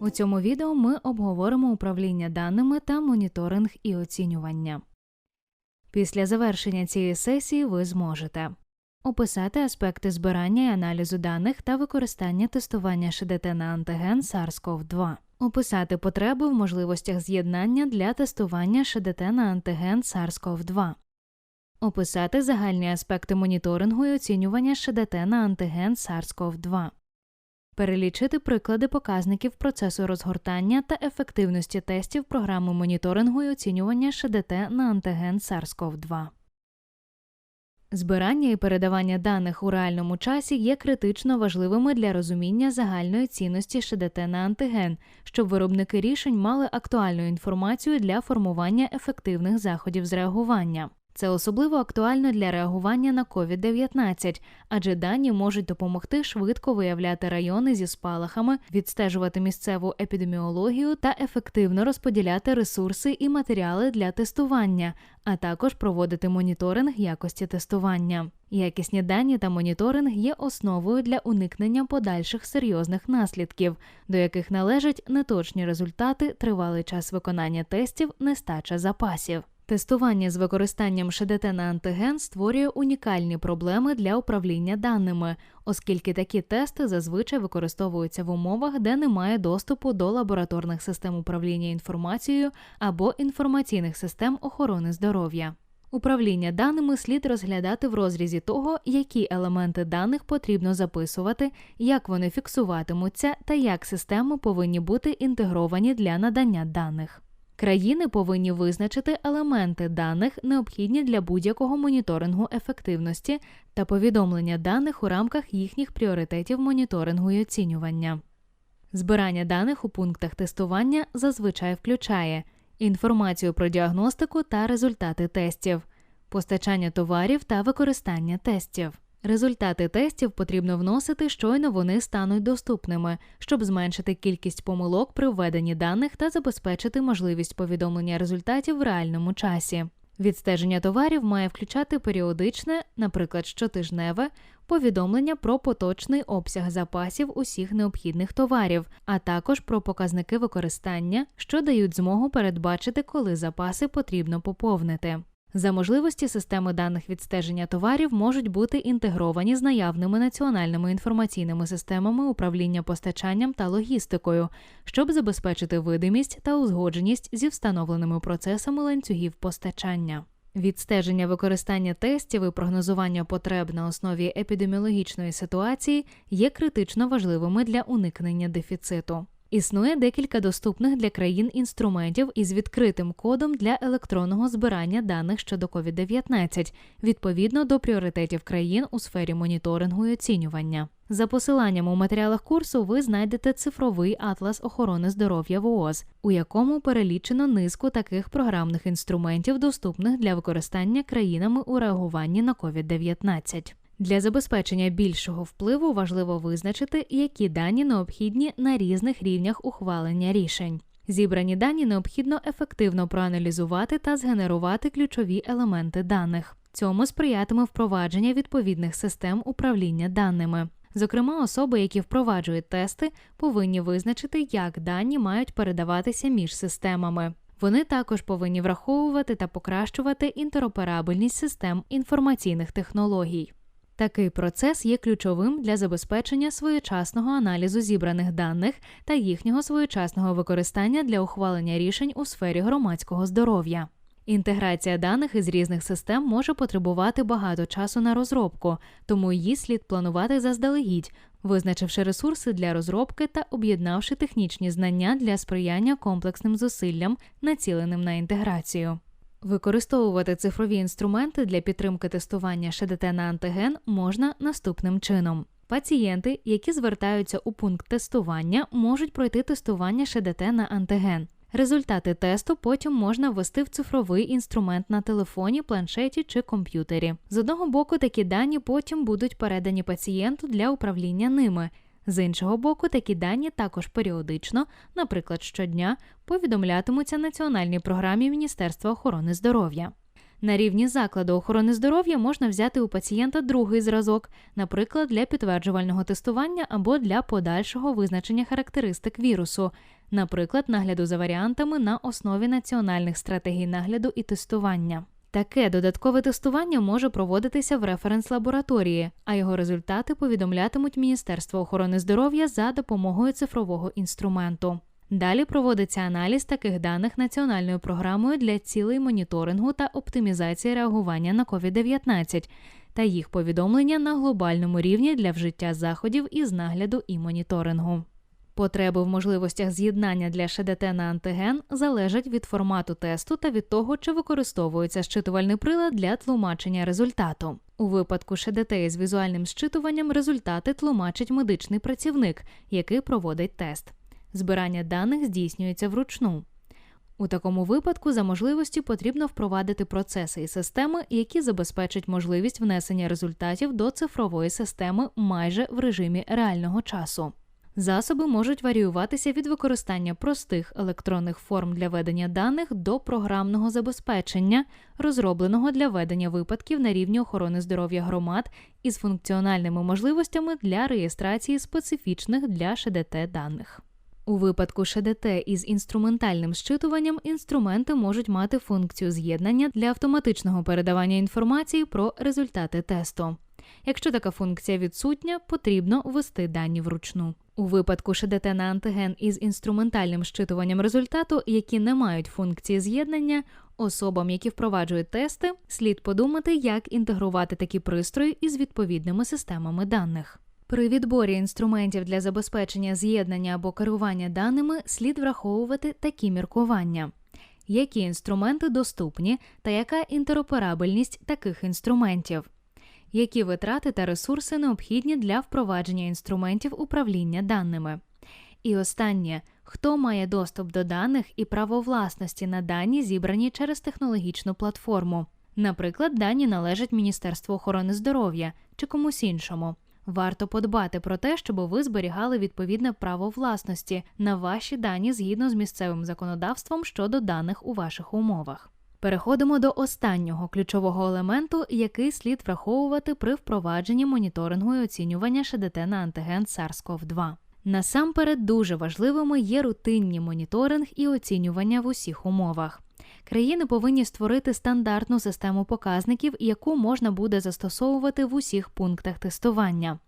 У цьому відео ми обговоримо управління даними та моніторинг і оцінювання. Після завершення цієї сесії ви зможете описати аспекти збирання і аналізу даних та використання тестування ШДТ на антиген SARS-CoV-2, описати потреби в можливостях з'єднання для тестування ШДТ на антиген SARS-CoV-2, описати загальні аспекти моніторингу і оцінювання ШДТ на антиген SARS-CoV-2, перелічити приклади показників процесу розгортання та ефективності тестів програми моніторингу і оцінювання ШДТ на антиген SARS-CoV-2. Збирання і передавання даних у реальному часі є критично важливими для розуміння загальної цінності ШДТ на антиген, щоб виробники рішень мали актуальну інформацію для формування ефективних заходів з реагування. Це особливо актуально для реагування на COVID-19, адже дані можуть допомогти швидко виявляти райони зі спалахами, відстежувати місцеву епідеміологію та ефективно розподіляти ресурси і матеріали для тестування, а також проводити моніторинг якості тестування. Якісні дані та моніторинг є основою для уникнення подальших серйозних наслідків, до яких належать неточні результати, тривалий час виконання тестів, нестача запасів. Тестування з використанням ШДТ на антиген створює унікальні проблеми для управління даними, оскільки такі тести зазвичай використовуються в умовах, де немає доступу до лабораторних систем управління інформацією або інформаційних систем охорони здоров'я. Управління даними слід розглядати в розрізі того, які елементи даних потрібно записувати, як вони фіксуватимуться та як системи повинні бути інтегровані для надання даних. Країни повинні визначити елементи даних, необхідні для будь-якого моніторингу ефективності та повідомлення даних у рамках їхніх пріоритетів моніторингу і оцінювання. Збирання даних у пунктах тестування зазвичай включає інформацію про діагностику та результати тестів, постачання товарів та використання тестів. Результати тестів потрібно вносити, щойно вони стануть доступними, щоб зменшити кількість помилок при введенні даних та забезпечити можливість повідомлення результатів в реальному часі. Відстеження товарів має включати періодичне, наприклад, щотижневе, повідомлення про поточний обсяг запасів усіх необхідних товарів, а також про показники використання, що дають змогу передбачити, коли запаси потрібно поповнити. За можливості системи даних відстеження товарів можуть бути інтегровані з наявними національними інформаційними системами управління постачанням та логістикою, щоб забезпечити видимість та узгодженість зі встановленими процесами ланцюгів постачання. Відстеження використання тестів і прогнозування потреб на основі епідеміологічної ситуації є критично важливими для уникнення дефіциту. Існує декілька доступних для країн інструментів із відкритим кодом для електронного збирання даних щодо COVID-19, відповідно до пріоритетів країн у сфері моніторингу і оцінювання. За посиланням у матеріалах курсу ви знайдете цифровий атлас охорони здоров'я ВООЗ, у якому перелічено низку таких програмних інструментів, доступних для використання країнами у реагуванні на COVID-19. Для забезпечення більшого впливу важливо визначити, які дані необхідні на різних рівнях ухвалення рішень. Зібрані дані необхідно ефективно проаналізувати та згенерувати ключові елементи даних. Цьому сприятиме впровадження відповідних систем управління даними. Зокрема, особи, які впроваджують тести, повинні визначити, як дані мають передаватися між системами. Вони також повинні враховувати та покращувати інтероперабельність систем інформаційних технологій. Такий процес є ключовим для забезпечення своєчасного аналізу зібраних даних та їхнього своєчасного використання для ухвалення рішень у сфері громадського здоров'я. Інтеграція даних із різних систем може потребувати багато часу на розробку, тому її слід планувати заздалегідь, визначивши ресурси для розробки та об'єднавши технічні знання для сприяння комплексним зусиллям, націленим на інтеграцію. Використовувати цифрові інструменти для підтримки тестування ШДТ на антиген можна наступним чином. Пацієнти, які звертаються у пункт тестування, можуть пройти тестування ШДТ на антиген. Результати тесту потім можна ввести в цифровий інструмент на телефоні, планшеті чи комп'ютері. З одного боку, такі дані потім будуть передані пацієнту для управління ними. З іншого боку, такі дані також періодично, наприклад, щодня, повідомлятимуться національній програмі Міністерства охорони здоров'я. На рівні закладу охорони здоров'я можна взяти у пацієнта другий зразок, наприклад, для підтверджувального тестування або для подальшого визначення характеристик вірусу, наприклад, нагляду за варіантами на основі національних стратегій нагляду і тестування. Таке додаткове тестування може проводитися в референс-лабораторії, а його результати повідомлятимуть Міністерство охорони здоров'я за допомогою цифрового інструменту. Далі проводиться аналіз таких даних національною програмою для цілей моніторингу та оптимізації реагування на COVID-19 та їх повідомлення на глобальному рівні для вжиття заходів із нагляду і моніторингу. Потреби в можливостях з'єднання для ШДТ на антиген залежать від формату тесту та від того, чи використовується щитувальний прилад для тлумачення результату. У випадку ШДТ із візуальним щитуванням результати тлумачить медичний працівник, який проводить тест. Збирання даних здійснюється вручну. У такому випадку за можливості потрібно впровадити процеси і системи, які забезпечать можливість внесення результатів до цифрової системи майже в режимі реального часу. Засоби можуть варіюватися від використання простих електронних форм для ведення даних до програмного забезпечення, розробленого для ведення випадків на рівні охорони здоров'я громад із функціональними можливостями для реєстрації специфічних для ШДТ даних. У випадку ШДТ із інструментальним щитуванням інструменти можуть мати функцію з'єднання для автоматичного передавання інформації про результати тесту. Якщо така функція відсутня, потрібно ввести дані вручну. У випадку ШДТ на антиген із інструментальним щитуванням результату, які не мають функції з'єднання, особам, які впроваджують тести, слід подумати, як інтегрувати такі пристрої із відповідними системами даних. При відборі інструментів для забезпечення з'єднання або керування даними слід враховувати такі міркування. Які інструменти доступні та яка інтероперабельність таких інструментів? Які витрати та ресурси необхідні для впровадження інструментів управління даними? І останнє хто має доступ до даних і право власності на дані, зібрані через технологічну платформу? Наприклад, дані належать Міністерству охорони здоров'я чи комусь іншому. Варто подбати про те, щоб ви зберігали відповідне право власності на ваші дані згідно з місцевим законодавством щодо даних у ваших умовах. Переходимо до останнього ключового елементу, який слід враховувати при впровадженні моніторингу і оцінювання ШДТ на антиген SARS-CoV-2. Насамперед дуже важливими є рутинні моніторинг і оцінювання в усіх умовах. Країни повинні створити стандартну систему показників, яку можна буде застосовувати в усіх пунктах тестування.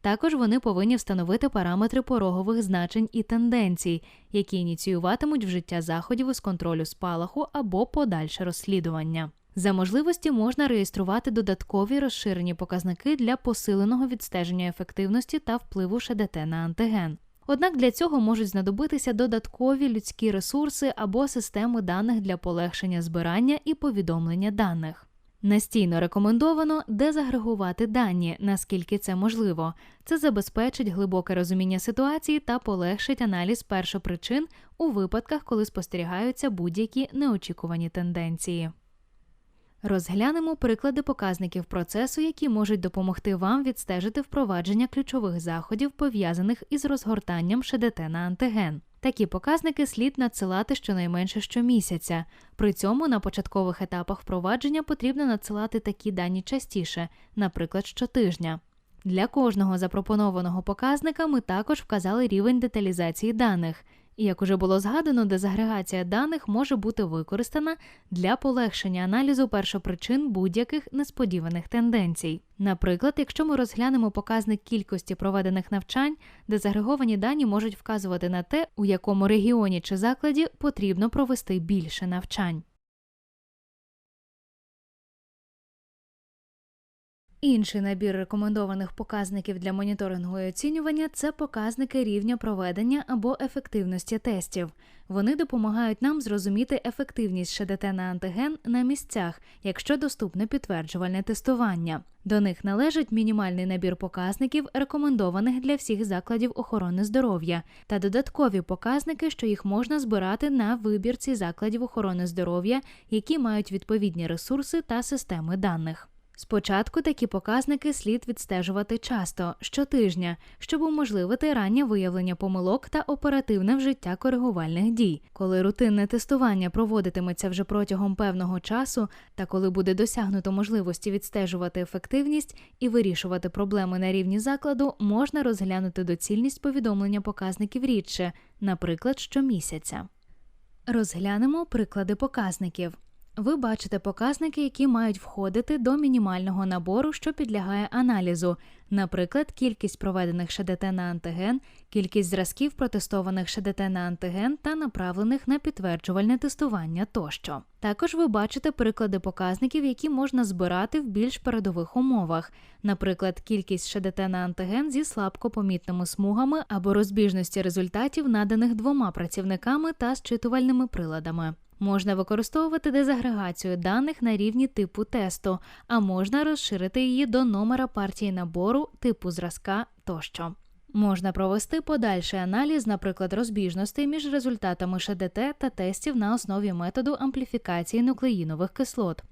Також вони повинні встановити параметри порогових значень і тенденцій, які ініціюватимуть вжиття заходів із контролю спалаху або подальше розслідування. За можливості можна реєструвати додаткові розширені показники для посиленого відстеження ефективності та впливу ШДТ на антиген. Однак для цього можуть знадобитися додаткові людські ресурси або системи даних для полегшення збирання і повідомлення даних. Настійно рекомендовано дезагрегувати дані, наскільки це можливо. Це забезпечить глибоке розуміння ситуації та полегшить аналіз першопричин у випадках, коли спостерігаються будь-які неочікувані тенденції. Розглянемо приклади показників процесу, які можуть допомогти вам відстежити впровадження ключових заходів, пов'язаних із розгортанням ШДТ на антиген. Такі показники слід надсилати щонайменше щомісяця. При цьому на початкових етапах впровадження потрібно надсилати такі дані частіше, наприклад, щотижня. Для кожного запропонованого показника ми також вказали рівень деталізації даних. І як уже було згадано, дезагрегація даних може бути використана для полегшення аналізу першопричин будь-яких несподіваних тенденцій. Наприклад, якщо ми розглянемо показник кількості проведених навчань, дезагреговані дані можуть вказувати на те, у якому регіоні чи закладі потрібно провести більше навчань. Інший набір рекомендованих показників для моніторингу і оцінювання це показники рівня проведення або ефективності тестів. Вони допомагають нам зрозуміти ефективність ШДТ на антиген на місцях, якщо доступне підтверджувальне тестування. До них належить мінімальний набір показників, рекомендованих для всіх закладів охорони здоров'я, та додаткові показники, що їх можна збирати на вибірці закладів охорони здоров'я, які мають відповідні ресурси та системи даних. Спочатку такі показники слід відстежувати часто щотижня, щоб уможливити раннє виявлення помилок та оперативне вжиття коригувальних дій. Коли рутинне тестування проводитиметься вже протягом певного часу, та коли буде досягнуто можливості відстежувати ефективність і вирішувати проблеми на рівні закладу, можна розглянути доцільність повідомлення показників рідше, наприклад, щомісяця. Розглянемо приклади показників. Ви бачите показники, які мають входити до мінімального набору, що підлягає аналізу, наприклад, кількість проведених ШДТ на антиген, кількість зразків протестованих ШДТ на антиген та направлених на підтверджувальне тестування тощо. Також ви бачите приклади показників, які можна збирати в більш передових умовах, наприклад, кількість ШДТ на антиген зі слабко помітними смугами або розбіжності результатів, наданих двома працівниками та зчитувальними приладами. Можна використовувати дезагрегацію даних на рівні типу тесту, а можна розширити її до номера партії набору, типу зразка тощо. Можна провести подальший аналіз, наприклад, розбіжностей між результатами ШДТ та тестів на основі методу ампліфікації нуклеїнових кислот,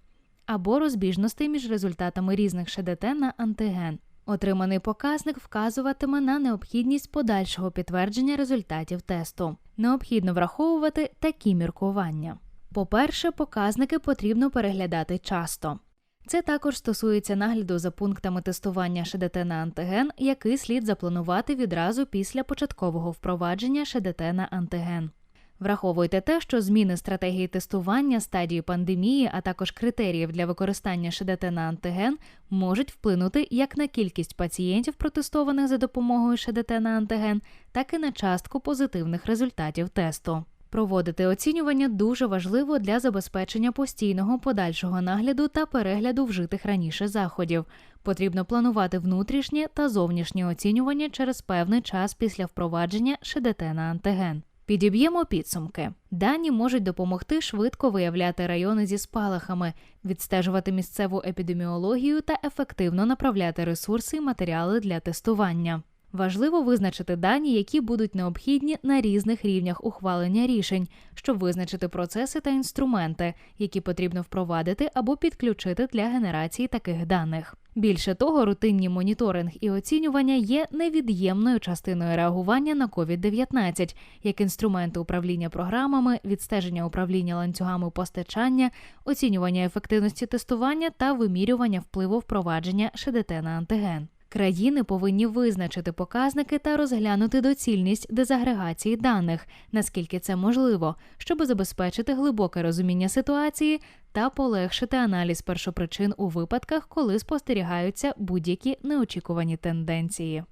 або розбіжностей між результатами різних ШДТ на антиген. Отриманий показник вказуватиме на необхідність подальшого підтвердження результатів тесту. Необхідно враховувати такі міркування. По-перше, показники потрібно переглядати часто. Це також стосується нагляду за пунктами тестування ШДТ на антиген, який слід запланувати відразу після початкового впровадження ШДТ на антиген. Враховуйте те, що зміни стратегії тестування стадії пандемії, а також критеріїв для використання ШДТ на антиген можуть вплинути як на кількість пацієнтів, протестованих за допомогою ШДТ на антиген, так і на частку позитивних результатів тесту. Проводити оцінювання дуже важливо для забезпечення постійного подальшого нагляду та перегляду вжитих раніше заходів. Потрібно планувати внутрішнє та зовнішнє оцінювання через певний час після впровадження ШДТ на антиген. Підіб'ємо підсумки. Дані можуть допомогти швидко виявляти райони зі спалахами, відстежувати місцеву епідеміологію та ефективно направляти ресурси і матеріали для тестування. Важливо визначити дані, які будуть необхідні на різних рівнях ухвалення рішень, щоб визначити процеси та інструменти, які потрібно впровадити або підключити для генерації таких даних. Більше того, рутинні моніторинг і оцінювання є невід'ємною частиною реагування на COVID-19, як інструменти управління програмами, відстеження управління ланцюгами постачання, оцінювання ефективності тестування та вимірювання впливу впровадження ШДТ на антиген. Країни повинні визначити показники та розглянути доцільність дезагрегації даних, наскільки це можливо, щоб забезпечити глибоке розуміння ситуації та полегшити аналіз першопричин у випадках, коли спостерігаються будь-які неочікувані тенденції.